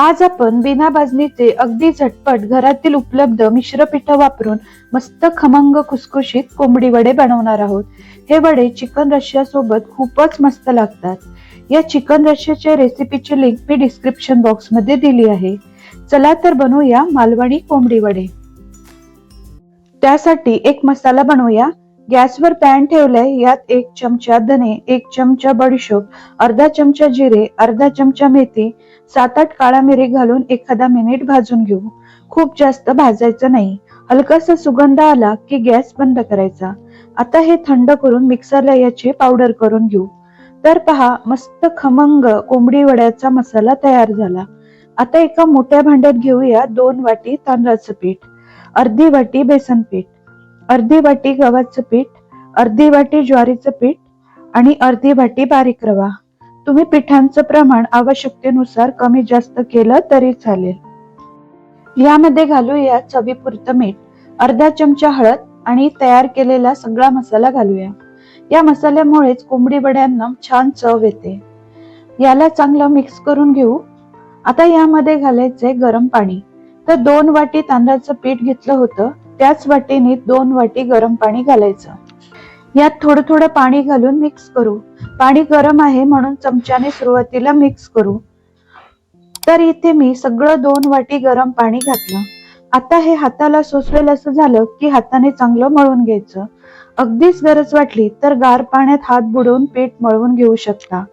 आज आपण बिना भाजणीचे अगदी झटपट घरातील उपलब्ध मिश्र पीठ वापरून मस्त खमंग खुसखुशीत कोंबडी वडे बनवणार आहोत. हे वडे चिकन रश्या सोबत खूपच मस्त लागतात. या चिकन रशियाच्या रेसिपीची लिंक मी डिस्क्रिप्शन बॉक्समध्ये दिली आहे. चला तर बनवूया मालवणी कोंबडी वडे. त्यासाठी एक मसाला बनवूया. गॅसवर पॅन ठेवलंय यात एक चमचा धने एक चमचा बडीशोप अर्धा चमचा जिरे अर्धा चमचा मेथी सात आठ काळा मिरी घालून एखादा मिनिट भाजून घेऊ. खूप जास्त भाजायचं नाही. हलकासा सुगंध आला की गॅस बंद करायचा. आता हे थंड करून मिक्सरला याची पावडर करून घेऊ. तर पहा मस्त खमंग कोंबडी वड्याचा मसाला तयार झाला. आता एका मोठ्या भांड्यात घेऊया दोन वाटी तांदळाचं पीठ अर्धी वाटी बेसन पीठ. अर्धी वाटी गव्हाचं पीठ अर्धी वाटी ज्वारीचं पीठ आणि अर्धी वाटी बारीक रवा. तुम्ही पिठांचं प्रमाण आवश्यकतेनुसार कमी जास्त केलं तरी चालेल. यामध्ये घालूया चवीपुरतं मीठ. अर्धा चमचा हळद आणि तयार केलेला सगळा मसाला घालूया. या मसाल्यामुळेच कोंबडी वड्यांना छान चव येते. याला चांगलं मिक्स करून घेऊ. आता यामध्ये घालायचे गरम पाणी. तर दोन वाटी तांदळाचं पीठ घेतलं होतं. त्याच वाटीने दोन वाटी गरम पाणी घालायचं. यात थोडं थोडं पाणी घालून मिक्स करू. पाणी गरम आहे म्हणून चमच्याने सुरुवातीला मिक्स करू. तर इथे मी सगळं दोन वाटी गरम पाणी घातलं. आता हे हाताला सोसवेल असं झालं की हाताने चांगलं मळून घ्यायचं. अगदीच गरज वाटली तर गार पाण्यात हात बुडवून पीठ मळवून घेऊ शकता.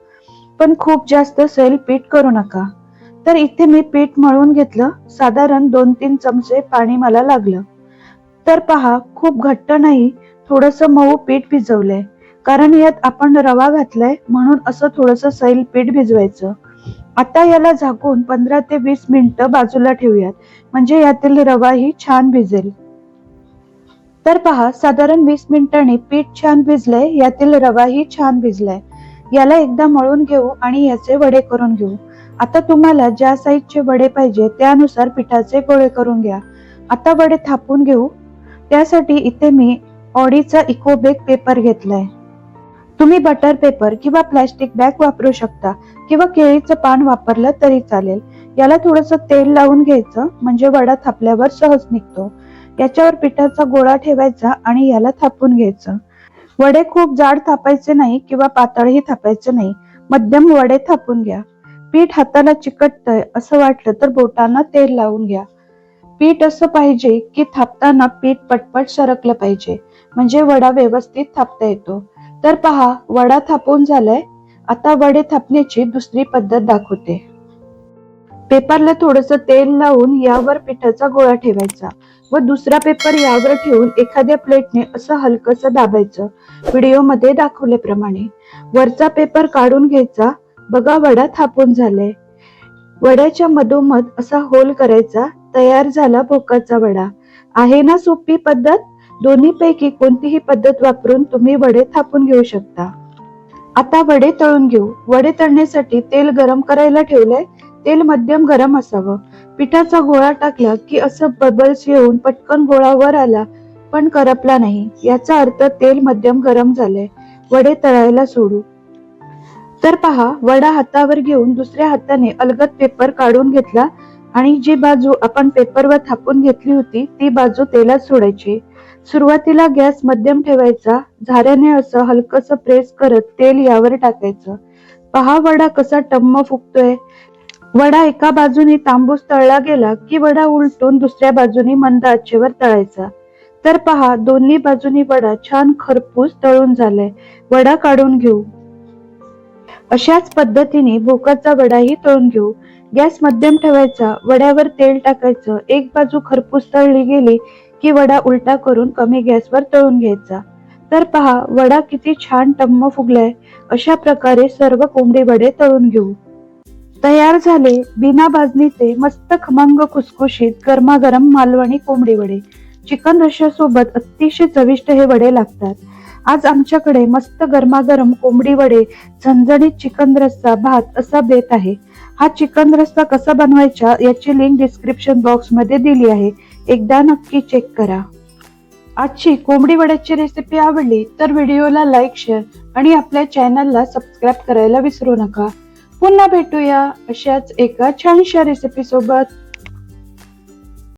पण खूप जास्त सैल पीठ करू नका. तर इथे मी पीठ मळून घेतलं. साधारण दोन तीन चमचे पाणी मला लागलं. तर पहा खूप घट्ट नाही थोडस मऊ पीठ भिजवलंय. कारण यात आपण रवा घातलाय म्हणून असं थोडस सैल पीठ भिजवायचं. आता याला झाकून पंधरा ते वीस मिनिटं बाजूला ठेवूयात. म्हणजे यातील रवाही छान भिजेल. तर पहा साधारण वीस मिनिटांनी पीठ छान भिजलंय यातील रवाही छान भिजलाय. याला एकदा मळून घेऊ आणि याचे वडे करून घेऊ. आता तुम्हाला ज्या साईजचे वडे पाहिजे त्यानुसार पिठाचे गोळे करून घ्या. आता वडे थापून घेऊ. त्यासाठी इथे मी ऑडीचा इकोबेक पेपर घेतलाय. तुम्ही बटर पेपर किंवा प्लॅस्टिक बॅग वापरू शकता किंवा केळीचं पान वापरलं तरी चालेल. याला थोडस तेल लावून घ्यायचं म्हणजे वडा थापल्यावर सहज निघतो. याच्यावर पिठाचा गोळा ठेवायचा आणि याला थापून घ्यायचं. वडे खूप जाड थापायचे नाही किंवा पातळही थापायचे नाही. मध्यम वडे थापून घ्या. पीठ हाताला चिकटतंय असं वाटलं तर बोटांना तेल लावून घ्या. पीठ असं पाहिजे की थापताना पीठ पटपट सरकलं पाहिजे. म्हणजे वडा व्यवस्थित थापता येतो. तर पहा वडा थापून झालाय. आता वडे थापण्याची दुसरी पद्धत दाखवते. पेपरला थोडस तेल लावून यावर पिठाचा गोळा ठेवायचा. व दुसरा पेपर यावर ठेवून एखाद्या प्लेटने असं हलकस दाबायचं. व्हिडिओ दाखवल्याप्रमाणे. वरचा पेपर काढून घ्यायचा. बघा वडा थापून झालाय. वड्याच्या मधोमध असा होल करायचा. तयार झाला भोकाचा वडा. आहे ना सोपी पद्धत? दोन्ही पैकी कोणतीही पद्धत वापरून तुम्ही वडे थापून घेऊ शकता. आता वडे तळून घेऊ. वडे तळण्यासाठी तेल गरम करायला ठेवलंय. तेल मध्यम गरम असावं. पिठाचा गोळा टाकला की असं बबल्स येऊन पटकन गोळा वर आला पण करपला नाही. याचा अर्थ तेल मध्यम गरम झालंय. वडे तळायला सोडू. तर पहा वडा हातावर घेऊन दुसऱ्या हाताने अलगद पेपर काढून घेतला. आणि जी बाजू आपण पेपरवर थापून घेतली होती ती बाजू तेलात सोडायची. सुरुवातीला गॅस मध्यम ठेवायचा झाऱ्याने असं हलकस प्रेस करत तेल यावर टाकायचं. पहा वडा कसा टम्म फुगतोय. वडा एका बाजूने तांबूस तळला गेला की वडा उलटून दुसऱ्या बाजूने मंद आचेवर तळायचा. तर पहा दोन्ही बाजूनी वडा छान खरपूस तळून झालाय. वडा काढून घेऊ. अशाच पद्धतीने भोकाचा वडाही तळून घेऊ. गॅस मध्यम ठेवायचा वड्यावर तेल टाकायचं एक बाजू खरपूस तळली गेली की वडा उलटा करून कमी गॅसवर तळून घ्यायचा. तर पहा वडा किती छान टम्म फुगलाय अशा प्रकारे सर्व कोंबडी वडे तळून घेऊ. तयार झाले बिना भाजणीचे मस्त खमंग खुसखुशीत गरमागरम मालवणी कोंबडी वडे. चिकन रश्यासोबत अतिशय चविष्ट हे वडे लागतात. आज आमच्याकडे मस्त गरमागरम कोंबडी वडे झणझणीत चिकन रस्सा भात असा बेत आहे. हा चिकन रस्ता कसा बनवायचा याची लिंक डिस्क्रिप्शन बॉक्समध्ये दिली आहे. एकदा नक्की चेक करा. आजची कोंबडी वड्याची रेसिपी आवडली तर व्हिडिओला लाईक शेअर आणि आपल्या चॅनलला सबस्क्राईब करायला विसरू नका. पुन्हा भेटूया अशाच एका छानशा रेसिपी सोबत.